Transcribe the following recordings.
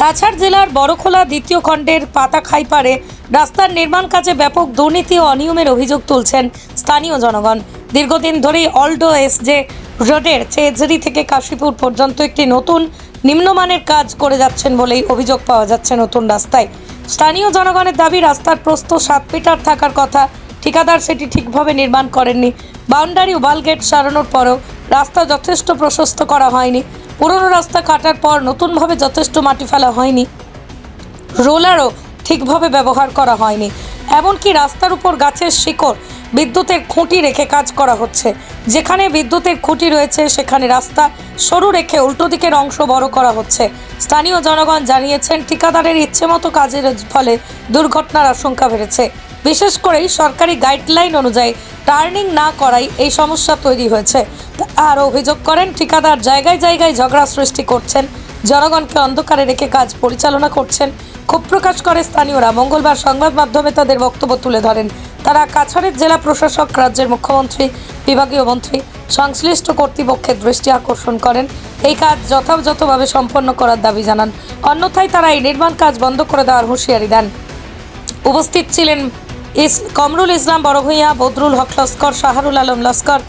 কাছাড় জেলার বড়খোলা দ্বিতীয় খণ্ডের পাতা খাইপাড়ে রাস্তার নির্মাণ কাজে ব্যাপক দুর্নীতি ও অনিয়মের অভিযোগ তুলছেন স্থানীয় জনগণ। দীর্ঘদিন ধরেই অলডো এসজে রোডের চেজরি থেকে কাশীপুর পর্যন্ত একটি নতুন নিম্নমানের কাজ করে যাচ্ছেন বলেই অভিযোগ পাওয়া যাচ্ছে নতুন রাস্তায়। স্থানীয় জনগণের দাবি, রাস্তার প্রস্থ সাত মিটার থাকার কথা। ঠিকাদার সেটি ঠিকভাবে নির্মাণ করেননি। বাউন্ডারি ওয়াল গেট সারানোর পরেও রাস্তা যথেষ্ট প্রশস্ত করা হয়নি। পুরনো রাস্তা কাটার পর নতুনভাবে যথেষ্ট মাটি ফেলা হয়নি। রোলারও ঠিকভাবে ব্যবহার করা হয়নি। এমনকি রাস্তার উপর গাছের শিকড় বিদ্যুতের খুঁটি রেখে কাজ করা হচ্ছে। যেখানে বিদ্যুতের খুঁটি রয়েছে, সেখানে রাস্তা সরু রেখে উল্টো দিকের অংশ বড় করা হচ্ছে। স্থানীয় জনগণ জানিয়েছেন, ঠিকাদারের ইচ্ছেমতো কাজের ফলে দুর্ঘটনার আশঙ্কা বেড়েছে। বিশেষ করেই সরকারি গাইডলাইন অনুযায়ী টার্নিং না করাই এই সমস্যা তৈরি হয়েছে। আর অভিযোগ করেন, ঠিকাদার জায়গায় জায়গায় ঝগড়া সৃষ্টি করছেন, জনগণকে অন্ধকারে রেখে কাজ পরিচালনা করছেন। ক্ষোভ প্রকাশ করে স্থানীয়রা। মঙ্গলবার সংবাদ মাধ্যমে তাদের বক্তব্য তুলে ধরেন। তারা কাছাড়ের জেলা প্রশাসক, রাজ্যের মুখ্যমন্ত্রী, বিভাগীয় মন্ত্রী, সংশ্লিষ্ট কর্তৃপক্ষের দৃষ্টি আকর্ষণ করেন। এই কাজ যথাযথভাবে সম্পন্ন করার দাবি জানান। অন্যথায় তারা এই নির্মাণ কাজ বন্ধ করে দেওয়ার হুঁশিয়ারি দেন। উপস্থিত ছিলেন ইস কমরুল ইসলাম বড়ভূঁইয়া বদরুল হক লস্কর শাহরুল আলম লস্কর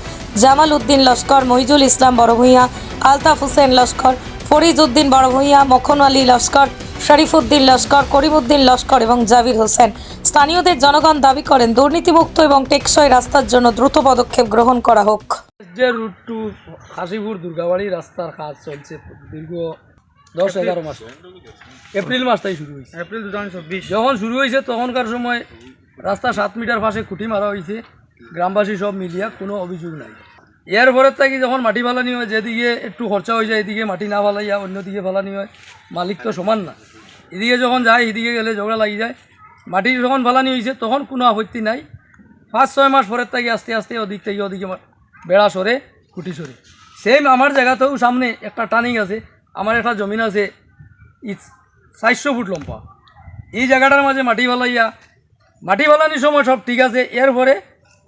জামাল উদ্দিন লস্কর মহিজুল ইসলাম বড়ভূঁইয়া আলতাফ হোসেন লস্কর ফরিদ উদ্দিন বড়ভূঁইয়া মখন আলী লস্কর শরীফুদ্দিন লস্কর করিমউদ্দিন লস্কর এবং জাবির হোসেন। স্থানীয়দের জনগণ দাবি করেন দুর্নীতিমুক্ত এবং টেকসই রাস্তার জন্য দ্রুত পদক্ষেপ গ্রহণ করা হোক। যে রুট টু হাসিপুর দুর্গাবাড়ি রাস্তার কাজ চলছে দীর্ঘ দশ এগারো মাস। এপ্রিল মাস থেকে শুরু হয়েছে। এপ্রিল দু হাজার চব্বিশ। যখন শুরু হয়েছে তখনকার সময় রাস্তা সাত মিটার পাশে খুঁটি মারা হয়েছে গ্রামবাসী সব মিলিয়া কোনো অভিযোগ নাই। এর পরের থেকে যখন মাটি ফালানি হয়, যেদিকে একটু খরচা হয়ে যায়, এদিকে মাটি না ফালাইয়া অন্যদিকে ফালানি হয়, মালিক তো সমান না। এদিকে যখন যায়, এদিকে গেলে ঝগড়া লাগি যায়। মাটি যখন ফালানি হয়েছে তখন কোনো আপত্তি নাই। পাঁচ, ছয় মাস পরের থেকে আস্তে আস্তে ওদিক থেকে ওদিকে বেড়া সরে, খুঁটি সরে। সেম আমার জায়গাতেও সামনে একটা টার্নিং আছে, আমার একটা জমিন আছে চারশো ফুট লম্বা। এই জায়গাটার মাঝে মাটি ফালাইয়া মাটি ফালানির সময় সব ঠিক আছে, এরপরে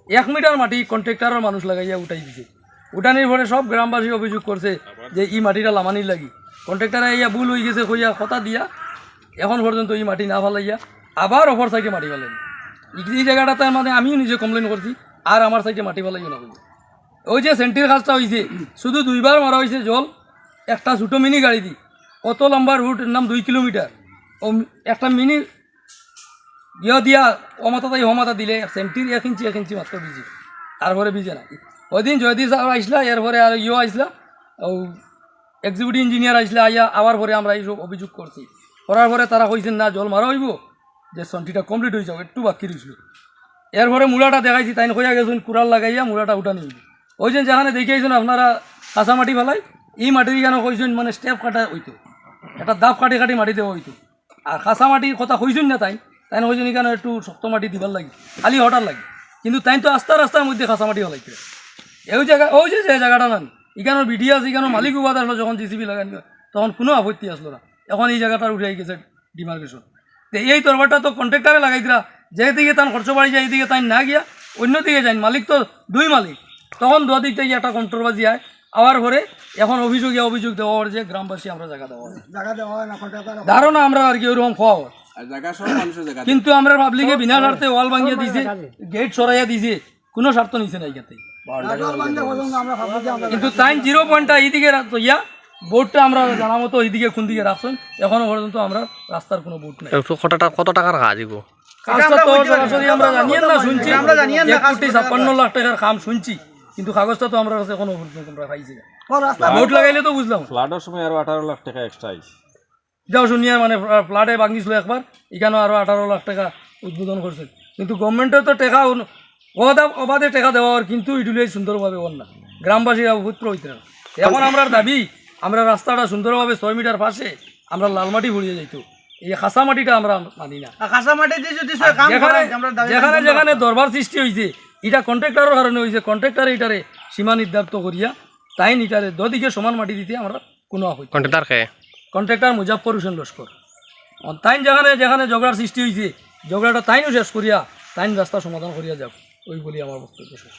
এক মিটার মাটি কন্ট্রাক্টারের মানুষ লাগাইয়া উঠাই দিছে। উঠানির পরে সব গ্রামবাসী অভিযোগ করছে যে ই মাটিটা লামানির লাগি। কন্ট্রাক্টারে ইয়া ভুল হয়ে গেছে কইয়া কথা দিয়া, এখন পর্যন্ত এই মাটি না ফালাইয়া আবার অপর সাইডে মাটি ফালাইনি এই জায়গাটাতে মানে আমিও নিজে কমপ্লেন করছি, আর আমার সাইডে মাটি ফালাইও না কইয়া। ওই যে সেন্টির কাজটা হয়েছে শুধু দুইবার মারা হয়েছে জল, একটা ছোটো মিনি গাড়ি দি, কত লম্বা রুট নাম দুই কিলোমিটার। ও, একটা মিনি ইয়ে দিয়া অমাতা তাই হমাতা দিলে সেন্টির এক ইঞ্চি এক ইঞ্চি মাত্র ভিজে। তারপরে ভিজে না। ওই দিন জয়দীপ সাহেব আসলা এরপরে আর ইয়ে আসলা ও এক্সিকিউটিভ ইঞ্জিনিয়ার আসলে আইয়া আবার পরে আমরা এইসব অভিযোগ করছি। করার পরে তারা কইছেন, না, জল মারা হইব, যে সন্টিটা কমপ্লিট হয়ে যাবে, একটু বাকি রয়েছিল এরপরে মূলাটা দেখাইছি, তাই কইয়া গেছেন, কুড়াল লাগাইয়া মূলাটা উঠা নিয়ে ওই যে যেখানে দেখিয়েছেন আপনারা কাঁচা মাটি ফেলাই, এই মাটির কেন কইছেন মানে স্টেপ কাটা হইতো। একটা দাপ কাটি কাটি মাটি দেওয়া হইতো। আর কাঁচা মাটির কথা কইছেন না তাই তাই কইছেন কেন একটু শক্ত মাটি দিবার লাগে? খালি হঠাৎ লাগে। কিন্তু তাই তো আস্তে রাস্তার মধ্যে কাঁচা মাটি হলাইছে এই জায়গা ওই যে জায়গাটা নান এখানোর বিডি আছে এখানোর মালিক উপাদ আসলো যখন জিসিবি লাগানি তখন কোনো আপত্তি আসলো না। এখন এই জায়গাটা উঠে গেছে ডিমার্কেশন তো এই তরবারটা তো কন্ট্রাক্টারে লাগাই দিলা যেদিকে তার খরচ বাড়ি যায় এইদিকে তাই না গিয়া অন্য দিকে যান মালিক তো দুই মালিক। তখন দু দিক থেকে একটা কন্ট্রোভার্সি হয় আবার পরে এখন অভিযোগে অভিযোগ দেওয়া যে গ্রামবাসী আমরা জায়গা দেওয়া ধারণা আমরা আর কি ওরকম খাওয়া কিন্তু আমরা পাবলিকে বিনা স্বার্থে ওয়াল ভাঙিয়ে দিছে গেট সরাইয়া দিছে কোনো স্বার্থ নিছে না এখানে কিন্তু তাই জিরো পয়েন্টটা এইদিকে ইয়া বোর্ডটা আমরা জানা মতো এইদিকে কোন দিকে রাখছেন এখনও পর্যন্ত আমরা রাস্তার কোনো বোর্ড নাই। কত টাকা কত টাকার কাজ এগো? কাজটা তো সরাসরি আমরা জানিয়ে না শুনছি। এক কোটি ছাপ্পান্ন লাখ টাকার কাম শুনছি কিন্তু কাগজটা তো আমরা কাছে এখনও পর্যন্ত আমরা পাইছি না। বোর্ড লাগাইলে তো বুঝলাম। ফ্লাডের সময় আরও আঠারো লাখ টাকা এক্সট্রা আইছে। যাও শুনিয়া মানে ফ্লাডে ভাঙিছিল একবার এখানেও আরও আঠারো লাখ টাকা উদ্বোধন করছে। কিন্তু গভর্নমেন্টের তো টাকা অবাধে অবাধে টাকা দেওয়া হয়, কিন্তু ইটুলে সুন্দরভাবে ওর না। গ্রামবাসীরা ভূতপ্র হইতে না এখন আমরা দাবি আমরা রাস্তাটা সুন্দরভাবে ছয় মিটার পাশে আমরা লাল মাটি ভরিয়ে যাইতো। এই খাসা মাটিটা আমরা মানি না। যেখানে করে আমরা দাবি যেখানে যেখানে দরবার সৃষ্টি হয়েছে এটা কন্ট্রাক্টরের কারণে হয়েছে কন্ট্রাক্টর এটারে সীমা নির্ধারিত করিয়া তাই নিটারে দদিকে সমান মাটি দিতে আমরা কোনো। কন্ট্রাক্টর কে? কন্ট্রাক্টর মুজাফর হোসেন লস্কর। তাইন যেখানে যেখানে ঝগড়ার সৃষ্টি হয়েছে ঝগড়াটা তাইনও শেষ করিয়া তাইন রাস্তা সমাধান করিয়া যাক, ওই বলি আমার বক্তব্য শেষ।